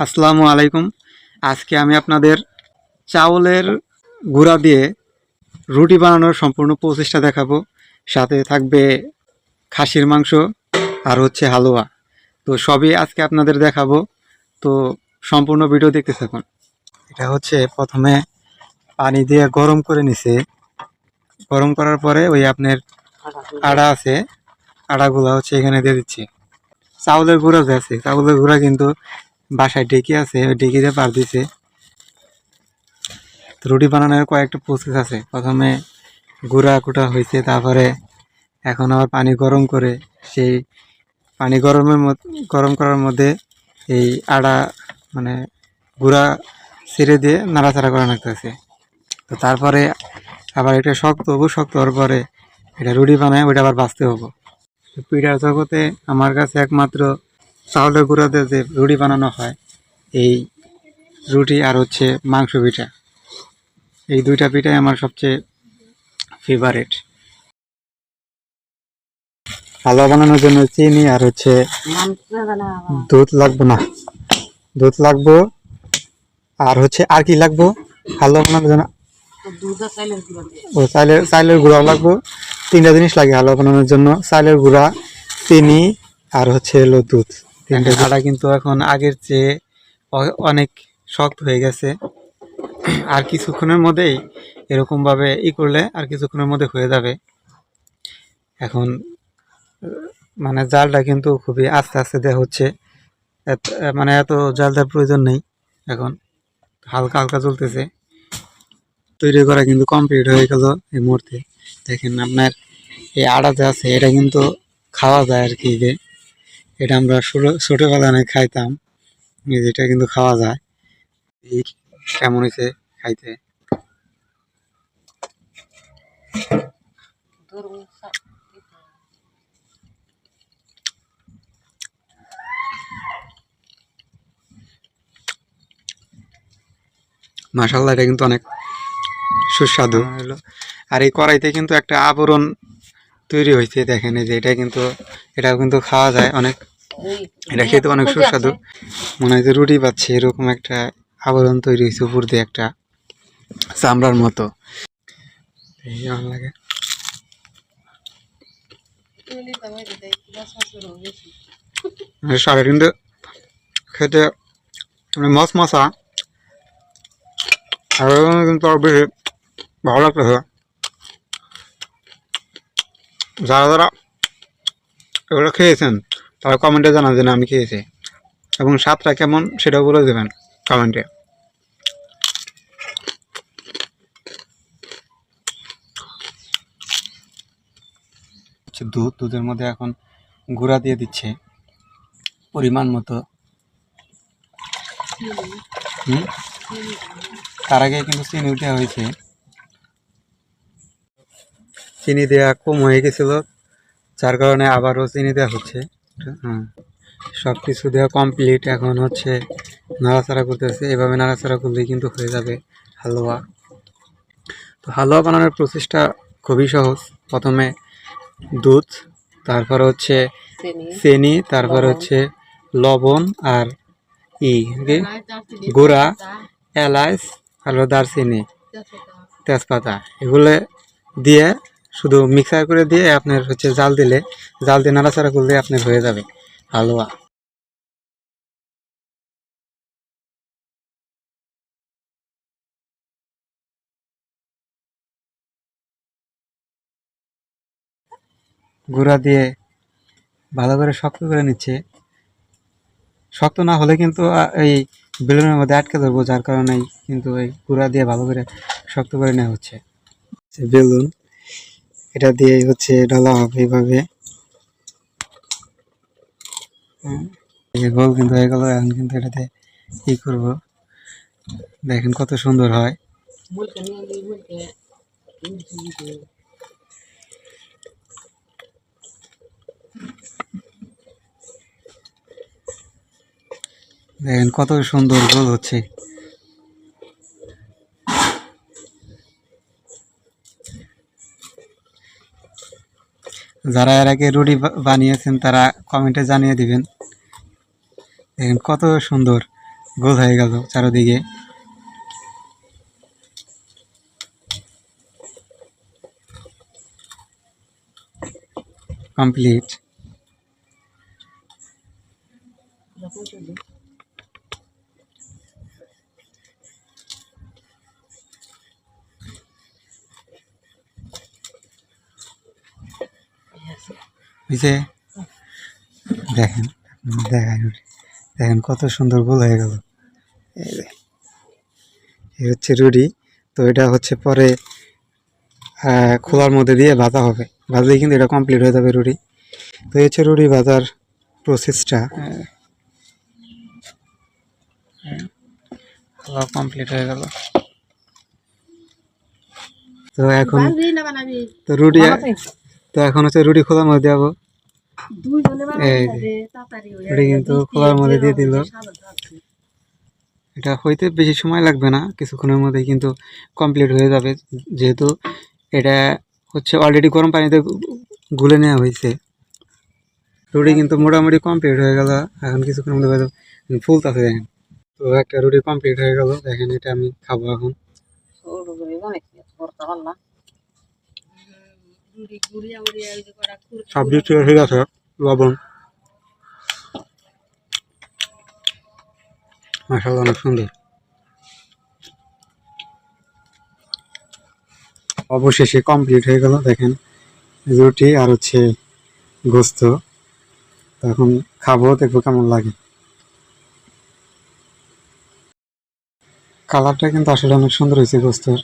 আসসালামু আলাইকুম। আজকে আমি আপনাদের চাউলের গুঁড়া দিয়ে রুটি বানানোর সম্পূর্ণ প্রচেষ্টা দেখাবো। সাথে থাকবে খাসির মাংস আর হচ্ছে হালুয়া। তো সবই আজকে আপনাদের দেখাবো। তো সম্পূর্ণ ভিডিও দেখতে থাকুন। এটা হচ্ছে প্রথমে পানি দিয়ে গরম করে নিছে। গরম করার পরে ওই আপনার আড়া আছে, আড়াগুলো হচ্ছে এখানে দিয়ে দিচ্ছি। চাউলের গুঁড়া যে আছে, চাউলের গুঁড়া কিন্তু বাসায় ডেকি আছে, ওই ডেকিতে পার দিছে। রুটি বানানোর কয়েকটা প্রসেস আছে। প্রথমে গুঁড়া কুটা হয়েছে তারপরে এখন আবার পানি গরম করে সেই পানি গরমের গরম করার মধ্যে এই আড়া মানে গুঁড়া ছেড়ে দিয়ে নাড়াচাড়া করা লাগতেছে। তো তারপরে আবার এটা শক্ত হব, শক্ত হওয়ার পরে এটা রুটি বানায়, ওইটা আবার বাঁচতে হব। পিঠার জগতে আমার কাছে একমাত্র চাউলের গুঁড়া দিয়ে যে রুটি বানানো হয়, এই রুটি আর হচ্ছে মাংস পিঠা, এই দুইটা পিঠাই আমার সবচেয়ে ফেভারেট হালুয়া বানানোর জন্য চিনি আর হচ্ছে দুধ লাগবে না। দুধ লাগবো আর হচ্ছে আর কি লাগবো? হালুয়া বানানোর জন্য ও চাইলের চাইলের গুঁড়াও লাগবো। তিনটা জিনিস লাগে হালুয়া বানানোর জন্য চাইলের গুঁড়া, চিনি আর হচ্ছে হলো দুধ। তিনটে গুঁড়া কিন্তু এখন আগের চেয়ে অনেক শক্ত হয়ে গেছে। আর কিছুক্ষণের মধ্যেই এরকমভাবে ই করলে আর কিছুক্ষণের মধ্যে হয়ে যাবে। এখন মানে জালটা কিন্তু খুবই আস্তে আস্তে দেওয়া হচ্ছে। এত- মানে এত জাল দেওয়ার প্রয়োজন নেই এখন। হালকা হালকা চলতেছে তৈরি করা কিন্তু কমপ্লিট হয়ে গেল এই মুহূর্তে। দেখেন আপনার এই আড়া যে আছে এটা কিন্তু খাওয়া যায় আর কি যে। এটা আমরা ছোটো- ছোটোবেলায় অনেক খাইতাম যেটা কিন্তু খাওয়া যায়। এই কেমন হয়েছে খাইতে? মাসাল্লাহ এটা কিন্তু অনেক সুস্বাদু। হলো আর এই কড়াইতে কিন্তু একটা আবরণ তৈরি হয়েছে, দেখেন যে, এটা কিন্তু, এটাও কিন্তু খাওয়া যায় অনেক। এটা খেতে অনেক সুস্বাদু। মনে হয় যে রুটি পাচ্ছে, এরকম একটা আবরণ তৈরি হয়েছে উপর দিয়ে একটা চামড়ার মতো। লাগে। সারা কিন্তু খেতে মানে মশ মশা আর কিন্তু বেশি ভালো লাগতেছে। যারা যারা এগুলো খেয়েছেন তারা কমেন্টে জানাবেন আমি খেয়েছি। এবং স্বাদটা কেমন সেটাও বলে দেবেন কমেন্টে দুধ দুধের মধ্যে এখন গুঁড়া দিয়ে দিচ্ছে পরিমাণ মতো। তার আগে কিন্তু চিনি দেওয়া হয়েছে। চিনি দেওয়া কম হয়ে গেছিল যার কারণে আবারও চিনি দেওয়া হচ্ছে। হ্যাঁ সব কিছু দেওয়া কমপ্লিট এখন হচ্ছে নাড়াচাড়া করতেছে। এভাবে নাড়াচাড়া করলেই কিন্তু হয়ে যাবে হালুয়া। তো হালুয়া বানানোর প্রসেসটা খুবই সহজ। প্রথমে দুধ তারপর হচ্ছে চিনি। তারপর হচ্ছে লবণ আর ই? গুঁড়া এলাচ আর দারচিনি তেজপাতা। এগুলো দিয়ে শুধু মিক্সার করে দিয়ে আপনার হচ্ছে জাল দিলে, জাল দিয়ে নাড়াচাড়া করলে আপনার হয়ে যাবে হালুয়া। গুঁড়া দিয়ে ভালো করে শক্ত করে নিচ্ছে। শক্ত না হলে কিন্তু এই বেলুনের মধ্যে আটকে ধরবো, যার কারণে কিন্তু এই গুঁড়া দিয়ে ভালো করে শক্ত করে নেওয়া হচ্ছে। বেলুন এটা দিয়ে হচ্ছে ঢালা হবে যে গোল কিন্তু হয়ে গেল, এখন কিন্তু এটাতে ই করব। দেখেন কত সুন্দর হয়। দেখেন কত সুন্দর গোল হচ্ছে। যারা এর আগে রুটি বানিয়েছেন, তারা কমেন্টে জানিয়ে দিবেন। দেখেন কত সুন্দর গোল হয়ে গেল চারোদিকে। কমপ্লিট বুঝছে দেখেন রুটি দেখেন কত সুন্দর গোল হয়ে গেল। এই হচ্ছে রুটি তো এটা হচ্ছে পরে খোলার মধ্যে দিয়ে ভাজা হবে। ভাজলেই কিন্তু এটা কমপ্লিট হয়ে যাবে রুটি তো এই হচ্ছে রুটি ভাজার প্রসেসটা খোলা কমপ্লিট হয়ে গেল। তো এখন তো রুটি তো এখন হচ্ছে রুটি খোলার মধ্যে দেবো। রুটি কিন্তু খোলার মধ্যে দিয়ে দিল। এটা হইতে বেশি সময় লাগবে না কিছুক্ষণের মধ্যে কিন্তু কমপ্লিট হয়ে যাবে। যেহেতু এটা হচ্ছে অলরেডি গরম পানিতে গুলে নেওয়া হয়েছে। রুটি কিন্তু মোটামুটি কমপ্লিট হয়ে গেল। এখন কিছুক্ষণের মধ্যে হয়তো ফুলতাছে দেখেন। তো একটা রুটি কমপ্লিট হয়ে গেল। দেখেন এটা আমি খাব এখন। লবণ। মাসাল্লাহ অনেক সুন্দর। অবশেষে কমপ্লিট হয়ে গেল, দেখেন, রুটি আর হচ্ছে গোস্ত। এখন খাব, দেখব কেমন লাগে। কালারটা কিন্তু আসলে অনেক সুন্দর হয়েছে গোস্তর।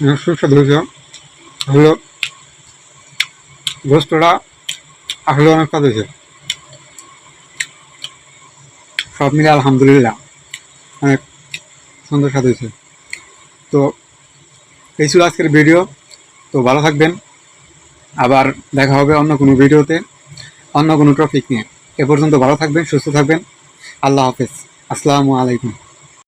অনেক সুস্বাদু হয়েছে হলো গোস্তটা আসলে অনেক স্বাদ হয়েছে সব মিলে আলহামদুলিল্লাহ। অনেক সুন্দর স্বাদ হয়েছে। তো, এই ছিল আজকের ভিডিও তো ভালো থাকবেন। আবার দেখা হবে অন্য কোনো ভিডিওতে অন্য কোনো টপিক নিয়ে। এ পর্যন্ত ভালো থাকবেন, সুস্থ থাকবেন। আল্লাহ হাফেজ। আসসালামু আলাইকুম।